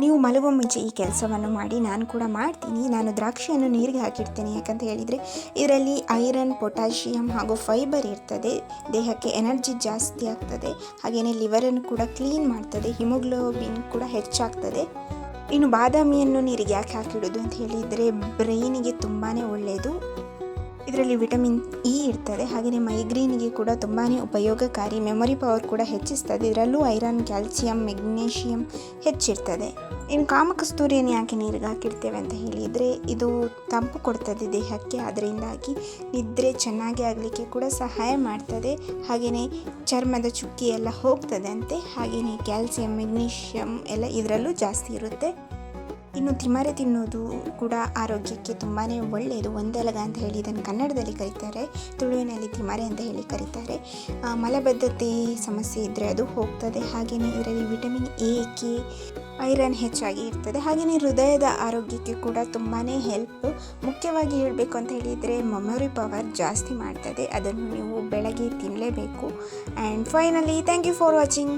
ನೀವು ಮಲಗುವ ಮುಂಚೆ ಈ ಕೆಲಸವನ್ನು ಮಾಡಿ, ನಾನು ಕೂಡ ಮಾಡ್ತೀನಿ. ನಾನು ದ್ರಾಕ್ಷಿಯನ್ನು ನೀರಿಗೆ ಹಾಕಿಡ್ತೇನೆ. ಯಾಕಂತ ಹೇಳಿದರೆ, ಇದರಲ್ಲಿ ಐರನ್, ಪೊಟ್ಯಾಷಿಯಂ ಹಾಗೂ ಫೈಬರ್ ಇರ್ತದೆ. ದೇಹಕ್ಕೆ ಎನರ್ಜಿ ಜಾಸ್ತಿ ಆಗ್ತದೆ. ಹಾಗೆಯೇ ಲಿವರನ್ನು ಕೂಡ ಕ್ಲೀನ್ ಮಾಡ್ತದೆ. ಹಿಮೋಗ್ಲೋಬಿನ್ ಕೂಡ ಹೆಚ್ಚಾಗ್ತದೆ. ಇನ್ನು ಬಾದಾಮಿಯನ್ನು ನೀರಿಗೆ ಯಾಕೆ ಹಾಕಿಡೋದು ಅಂತ ಹೇಳಿದರೆ, ಬ್ರೈನಿಗೆ ತುಂಬಾ ಒಳ್ಳೆಯದು ಇದರಲ್ಲಿ ವಿಟಮಿನ್ ಇ ಇರ್ತದೆ. ಹಾಗೆಯೇ ಮೈಗ್ರೇನಿಗೆ ಕೂಡ ತುಂಬಾ ಉಪಯೋಗಕಾರಿ, ಮೆಮೊರಿ ಪವರ್ ಕೂಡ ಹೆಚ್ಚಿಸ್ತದೆ. ಇದರಲ್ಲೂ ಐರನ್, ಕ್ಯಾಲ್ಸಿಯಂ, ಮೆಗ್ನೀಷಿಯಂ ಹೆಚ್ಚಿರ್ತದೆ. ಇನ್ನು ಕಾಮಕಸ್ತೂರಿಯನ್ನು ಯಾಕೆ ನೀರಿಗೆ ಹಾಕಿರ್ತೇವೆ ಅಂತ ಹೇಳಿದರೆ, ಇದು ತಂಪು ಕೊಡ್ತದೆ ದೇಹಕ್ಕೆ. ಅದರಿಂದಾಗಿ ನಿದ್ರೆ ಚೆನ್ನಾಗಿ ಆಗಲಿಕ್ಕೆ ಕೂಡ ಸಹಾಯ ಮಾಡ್ತದೆ. ಹಾಗೆಯೇ ಚರ್ಮದ ಚುಕ್ಕಿ ಎಲ್ಲ ಹೋಗ್ತದೆ ಅಂತೆ. ಹಾಗೆಯೇ ಕ್ಯಾಲ್ಸಿಯಂ, ಮೆಗ್ನೀಷಿಯಂ ಎಲ್ಲ ಇದರಲ್ಲೂ ಜಾಸ್ತಿ ಇರುತ್ತೆ. ಇನ್ನು ತಿಮರೆ ತಿನ್ನೋದು ಕೂಡ ಆರೋಗ್ಯಕ್ಕೆ ತುಂಬಾ ಒಳ್ಳೆಯದು. ಒಂದೆಲಗ ಅಂತ ಹೇಳಿ ಇದನ್ನು ಕನ್ನಡದಲ್ಲಿ ಕರೀತಾರೆ. ತುಳುವಿನಲ್ಲಿ ತಿಮರೆ ಅಂತ ಹೇಳಿ ಕರೀತಾರೆ. ಮಲಬದ್ಧತೆ ಸಮಸ್ಯೆ ಇದ್ದರೆ ಅದು ಹೋಗ್ತದೆ. ಹಾಗೆಯೇ ಇದರಲ್ಲಿ ವಿಟಮಿನ್ ಎ, ಕೆ, ಐರನ್ ಹೆಚ್ಚಾಗಿ ಇರ್ತದೆ. ಹಾಗೆಯೇ ಹೃದಯದ ಆರೋಗ್ಯಕ್ಕೆ ಕೂಡ ತುಂಬಾ ಹೆಲ್ಪ್. ಮುಖ್ಯವಾಗಿ ಹೇಳಬೇಕು ಅಂತ ಹೇಳಿದರೆ ಮೆಮೊರಿ ಪವರ್ ಜಾಸ್ತಿ ಮಾಡ್ತದೆ. ಅದನ್ನು ನೀವು ಬೆಳಗ್ಗೆ ತಿನ್ನಲೇಬೇಕು and finally thank you for watching.